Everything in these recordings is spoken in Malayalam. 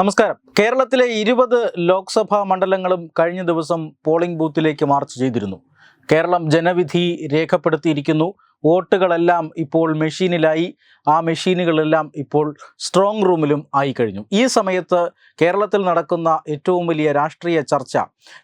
നമസ്കാരം. കേരളത്തിലെ ഇരുപത് ലോക്സഭാ മണ്ഡലങ്ങളും കഴിഞ്ഞ ദിവസം പോളിംഗ് ബൂത്തിലേക്ക് മാർച്ച് ചെയ്തിരുന്നു. കേരളം ജനവിധി രേഖപ്പെടുത്തിയിരിക്കുന്നു. വോട്ടുകളെല്ലാം ഇപ്പോൾ മെഷീനിലായി. ആ മെഷീനുകളെല്ലാം ഇപ്പോൾ സ്ട്രോങ് റൂമിലും ആയി കഴിഞ്ഞു. ഈ സമയത്ത് കേരളത്തിൽ നടക്കുന്ന ഏറ്റവും വലിയ രാഷ്ട്രീയ ചർച്ച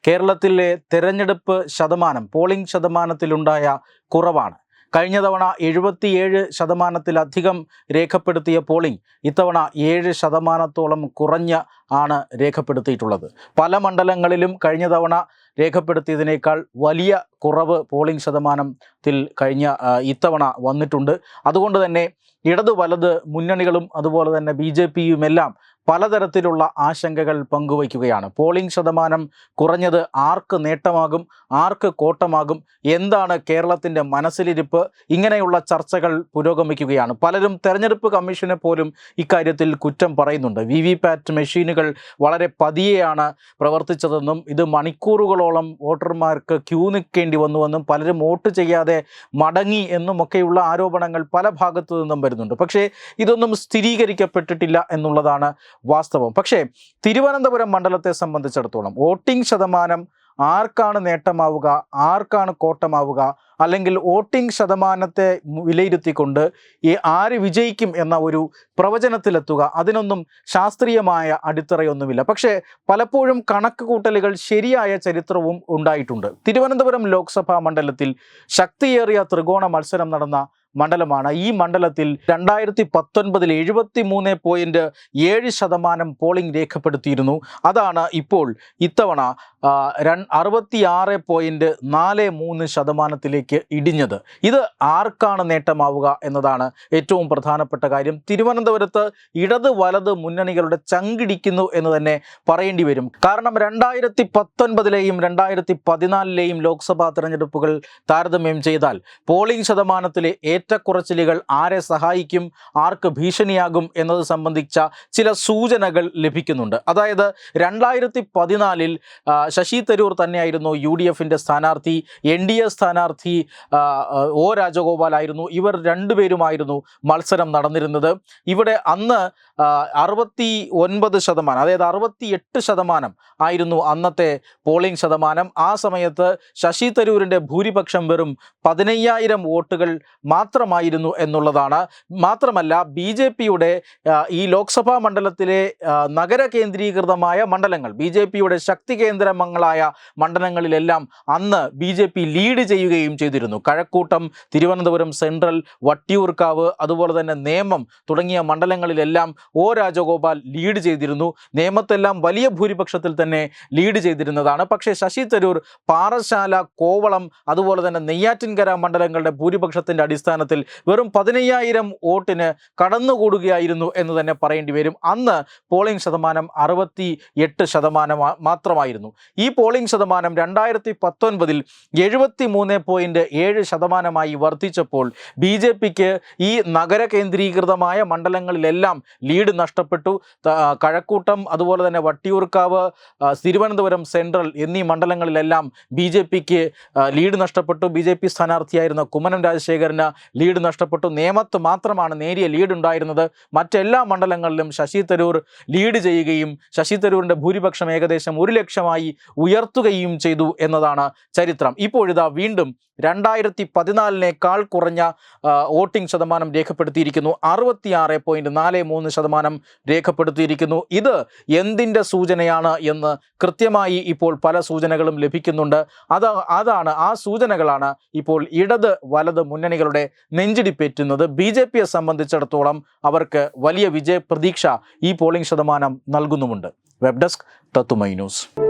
കേരളത്തിലെ തെരഞ്ഞെടുപ്പ് ശതമാനം പോളിംഗ് ശതമാനത്തിലുണ്ടായ കുറവാണ്. കഴിഞ്ഞ തവണ എഴുപത്തിയേഴ് ശതമാനത്തിലധികം രേഖപ്പെടുത്തിയ പോളിംഗ് ഇത്തവണ ഏഴ് ശതമാനത്തോളം കുറഞ്ഞ ആണ് രേഖപ്പെടുത്തിയിട്ടുള്ളത്. പല മണ്ഡലങ്ങളിലും കഴിഞ്ഞ തവണ രേഖപ്പെടുത്തിയതിനേക്കാൾ വലിയ കുറവ് പോളിംഗ് ശതമാനത്തിൽ കഴിഞ്ഞ ഇത്തവണ വന്നിട്ടുണ്ട്. അതുകൊണ്ട് തന്നെ ഇടതു വലത് മുന്നണികളും അതുപോലെ തന്നെ ബി ജെ പിയുമെല്ലാം പലതരത്തിലുള്ള ആശങ്കകൾ പങ്കുവയ്ക്കുകയാണ്. പോളിംഗ് ശതമാനം കുറഞ്ഞത് ആർക്ക് നേട്ടമാകും ആർക്ക് കോട്ടമാകും എന്താണ് കേരളത്തിന്റെ മനസ്സിലിരിപ്പ് ഇങ്ങനെയുള്ള ചർച്ചകൾ പുരോഗമിക്കുകയാണ്. പലരും തെരഞ്ഞെടുപ്പ് കമ്മീഷനെ പോലും ഇക്കാര്യത്തിൽ കുറ്റം പറയുന്നുണ്ട്. വി വി പാറ്റ് മെഷീനുകൾ വളരെ പതിയെയാണ് പ്രവർത്തിച്ചതെന്നും ഇത് മണിക്കൂറുകളോളം വോട്ടർമാർക്ക് ക്യൂ നിൽക്കേണ്ടി വന്നുവെന്നും പലരും വോട്ട് ചെയ്യാതെ മടങ്ങി എന്നുമൊക്കെയുള്ള ആരോപണങ്ങൾ പല ഭാഗത്തു നിന്നും വരുന്നുണ്ട്. പക്ഷേ ഇതൊന്നും സ്ഥിരീകരിക്കപ്പെട്ടിട്ടില്ല എന്നുള്ളതാണ് വാസ്തവം. പക്ഷേ തിരുവനന്തപുരം മണ്ഡലത്തെ സംബന്ധിച്ചിടത്തോളം വോട്ടിംഗ് ശതമാനം ആർക്കാണ് നേട്ടമാവുക ആർക്കാണ് കോട്ടമാവുക അല്ലെങ്കിൽ വോട്ടിംഗ് ശതമാനത്തെ വിലയിരുത്തിക്കൊണ്ട് ഈ ആര് വിജയിക്കും എന്ന ഒരു പ്രവചനത്തിലെത്തുക അതിനൊന്നും ശാസ്ത്രീയമായ അടിത്തറയൊന്നുമില്ല. പക്ഷേ പലപ്പോഴും കണക്ക് കൂട്ടലുകൾ ശരിയായ ചരിത്രവും ഉണ്ടായിട്ടുണ്ട്. തിരുവനന്തപുരം ലോക്സഭാ മണ്ഡലത്തിൽ ശക്തിയേറിയ ത്രികോണ മത്സരം നടന്ന മണ്ഡലമാണ്. ഈ മണ്ഡലത്തിൽ രണ്ടായിരത്തി പത്തൊൻപതിൽ എഴുപത്തി മൂന്ന് പോയിന്റ് ഏഴ് ശതമാനം പോളിംഗ് രേഖപ്പെടുത്തിയിരുന്നു. അതാണ് ഇപ്പോൾ ഇത്തവണ അറുപത്തിയാറ് പോയിന്റ് നാല് മൂന്ന് ശതമാനത്തിലേക്ക് ഇടിഞ്ഞത്. ഇത് ആർക്കാണ് നേട്ടമാവുക എന്നതാണ് ഏറ്റവും പ്രധാനപ്പെട്ട കാര്യം. തിരുവനന്തപുരത്ത് ഇടത് വലത് മുന്നണികളുടെ ചങ്കിടിക്കുന്നു എന്ന് തന്നെ പറയേണ്ടി വരും. കാരണം രണ്ടായിരത്തി പത്തൊൻപതിലെയും രണ്ടായിരത്തി പതിനാലിലെയും ലോക്സഭാ തെരഞ്ഞെടുപ്പുകൾ താരതമ്യം ചെയ്താൽ പോളിംഗ് ശതമാനത്തിലെ ഏറ്റക്കുറച്ചിലുകൾ ആരെ സഹായിക്കും ആർക്ക് ഭീഷണിയാകും എന്നത് സംബന്ധിച്ച ചില സൂചനകൾ ലഭിക്കുന്നുണ്ട്. അതായത് രണ്ടായിരത്തി പതിനാലിൽ ശശി തരൂർ തന്നെയായിരുന്നു യു ഡി എഫിന്റെ സ്ഥാനാർത്ഥി എൻ ഡി എ സ്ഥാനാർത്ഥി ഒ രാജഗോപാലായിരുന്നു. ഇവർ രണ്ടുപേരുമായിരുന്നു മത്സരം നടന്നിരുന്നത്. ഇവിടെ അന്ന് അറുപത്തി ഒൻപത് ശതമാനം അതായത് അറുപത്തി എട്ട് ശതമാനം ആയിരുന്നു അന്നത്തെ പോളിംഗ് ശതമാനം. ആ സമയത്ത് ശശി തരൂരിന്റെ ഭൂരിപക്ഷം വെറും പതിനയ്യായിരം വോട്ടുകൾ മാത്രമായിരുന്നു എന്നുള്ളതാണ്. മാത്രമല്ല ബി ജെ പിയുടെ ഈ ലോക്സഭാ മണ്ഡലത്തിലെ നഗര കേന്ദ്രീകൃതമായ മണ്ഡലങ്ങൾ ബി ജെ പിയുടെ ശക്തി കേന്ദ്രങ്ങളായ മണ്ഡലങ്ങളിലെല്ലാം അന്ന് ബി ജെ പി ലീഡ് ചെയ്യുകയും ചെയ്തിരുന്നു. കഴക്കൂട്ടം തിരുവനന്തപുരം സെൻട്രൽ വട്ടിയൂർക്കാവ് അതുപോലെ തന്നെ നേമം തുടങ്ങിയ മണ്ഡലങ്ങളിലെല്ലാം ഒ രാജഗോപാൽ ലീഡ് ചെയ്തിരുന്നു. നേമത്തെല്ലാം വലിയ ഭൂരിപക്ഷത്തിൽ തന്നെ ലീഡ് ചെയ്തിരുന്നതാണ്. പക്ഷേ ശശി തരൂർ പാറശാല കോവളം അതുപോലെ തന്നെ നെയ്യാറ്റിൻകര മണ്ഡലങ്ങളുടെ ഭൂരിപക്ഷത്തിന്റെ അടിസ്ഥാനത്തിൽ വെറും പതിനയ്യായിരം വോട്ടിന് കടന്നുകൂടുകയായിരുന്നു എന്ന് തന്നെ പറയേണ്ടി വരും. അന്ന് പോളിംഗ് ശതമാനം അറുപത്തി എട്ട് ശതമാനം മാത്രമായിരുന്നു. ഈ പോളിംഗ് ശതമാനം രണ്ടായിരത്തി പത്തൊൻപതിൽ എഴുപത്തി മൂന്ന് പോയിന്റ് ഏഴ് ശതമാനമായി വർദ്ധിച്ചപ്പോൾ ബി ജെ പിക്ക് ഈ നഗര കേന്ദ്രീകൃതമായ മണ്ഡലങ്ങളിലെല്ലാം ലീഡ് നഷ്ടപ്പെട്ടു. കഴക്കൂട്ടം അതുപോലെ തന്നെ വട്ടിയൂർക്കാവ് തിരുവനന്തപുരം സെൻട്രൽ എന്നീ മണ്ഡലങ്ങളിലെല്ലാം ബി ജെ പിക്ക് ലീഡ് നഷ്ടപ്പെട്ടു. ബി ജെ പി സ്ഥാനാർത്ഥിയായിരുന്ന കുമ്മനം രാജശേഖരന് ലീഡ് നഷ്ടപ്പെട്ടു. നേമത്ത് മാത്രമാണ് നേരിയ ലീഡ് ഉണ്ടായിരുന്നത്. മറ്റെല്ലാ മണ്ഡലങ്ങളിലും ശശി തരൂർ ലീഡ് ചെയ്യുകയും ശശി തരൂരിന്റെ ഭൂരിപക്ഷം ഏകദേശം ഒരു ലക്ഷമായി ഉയർത്തുകയും ചെയ്തു എന്നതാണ് ചരിത്രം. ഇപ്പോഴിതാ വീണ്ടും രണ്ടായിരത്തി പതിനാലിനേക്കാൾ കുറഞ്ഞ വോട്ടിംഗ് ശതമാനം രേഖപ്പെടുത്തിയിരിക്കുന്നു. അറുപത്തിയാറ് പോയിന്റ് നാല് മൂന്ന് ശതമാനം രേഖപ്പെടുത്തിയിരിക്കുന്നു. ഇത് എന്തിന്റെ സൂചനയാണ് എന്ന് കൃത്യമായി ഇപ്പോൾ പല സൂചനകളും ലഭിക്കുന്നുണ്ട്. അത് അതാണ് ആ സൂചനകളാണ് ഇപ്പോൾ ഇടത് വലത് മുന്നണികളുടെ നെഞ്ചിടിപ്പേറ്റുന്നത് ബി ജെ പിയെ സംബന്ധിച്ചിടത്തോളം അവർക്ക് വലിയ വിജയ പ്രതീക്ഷ ഈ പോളിംഗ് ശതമാനം നൽകുന്നുമുണ്ട്. വെബ് ഡെസ്ക് തത്തുമൈ ന്യൂസ്.